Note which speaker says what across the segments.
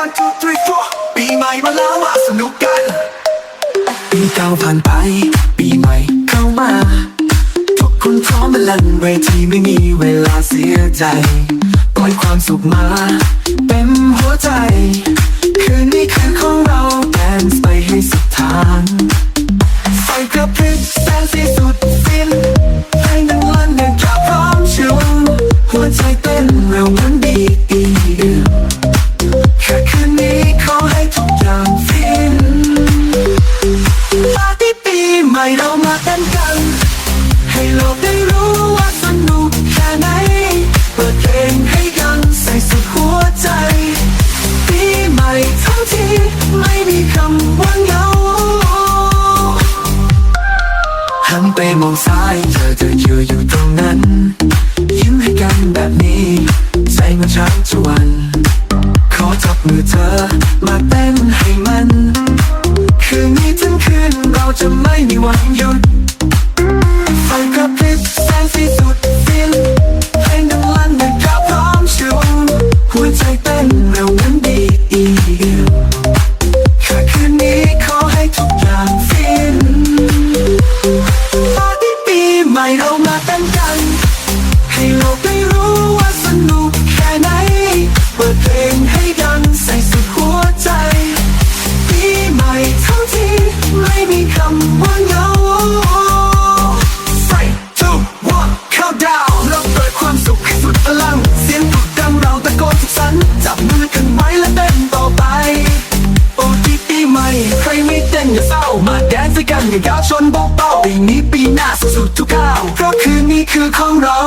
Speaker 1: one two three four ปีใหม่มาแล้วมาสนุกกัน ปีเก่าผ่านไป ปีใหม่เข้ามาทุกคนพร้อมมาลันเวทีไม่มีเวลาเสียใจ ปล่อยความสุขมา เต็มหัวใจ คืนนี้คือของเรา มองซ้ายเธอเธอยืนอยู่ตรงนั้น ยิ้มให้กันแบบนี้ ใจมันชักชวนขอจับมือเธอมาเต้น อย่าก้าวชนเบาๆปีนี้ปีหน้าสุดๆทุกก้าวเพราะคืนนี้คือของเรา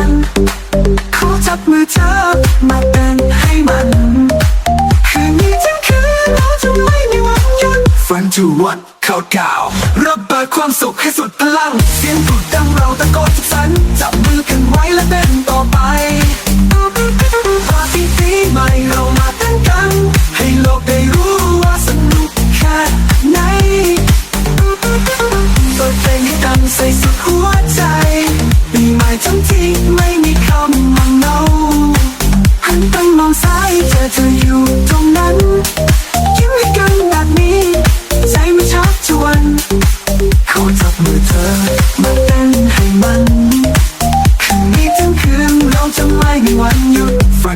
Speaker 1: ชักชวนขอจับมือเธอมาเป็นให้มัน คืนนี้ทั้งคืนเราจะไม่มีวันหยุดฟันทูวันเข้าดาวระเบิดความสุขให้สุดพลัง เสียงปลุกดังเราตะโกนทุกสัน จับมือกันไว้และเต้นต่อไปปาร์ตี้ปีใหม่เรามาเต้นกัน ให้โลกได้รู้ว่าสนุกแค่ไหนเปิดเพลงให้ดังใส่สุดหัวใจ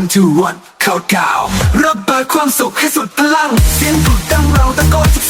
Speaker 1: ยุดฟันทูวันเข้าดาวระเบิดความสุขให้สุดพลัง เสียงกดังเราตะโกนทุก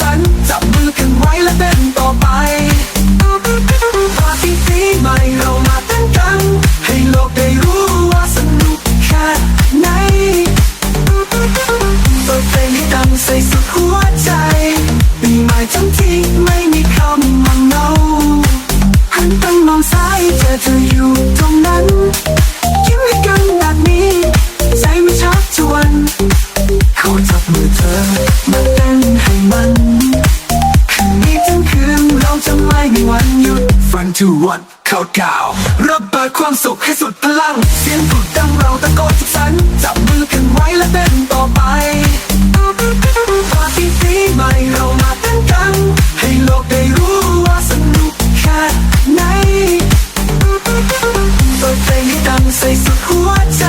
Speaker 1: ยุดฟันทูวันเข้าดาวระเบิดความสุขให้สุดพลัง เสียงกดังเราตะโกนสุดสันจับมือกันไว้และเต้นต่อไปปาร์ตี้ปีใหม่เรามาเต้นกัน ให้โลกได้รู้ว่าสนุกแค่ไหนเปิดเพลงให้ดังใส่สุดหัวใจ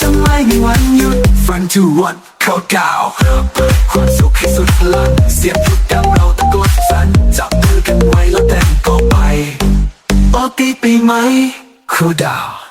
Speaker 1: จะไม่มีวันหยุดฟันทูวันเข้าดาวเปิดความสุขให้สุดพลังเสียงทุกดังเราตะโกนสันจับมือกันไว้แล้วเต้นก็ไปปาร์ตี้ปีใหม่เข้าดาว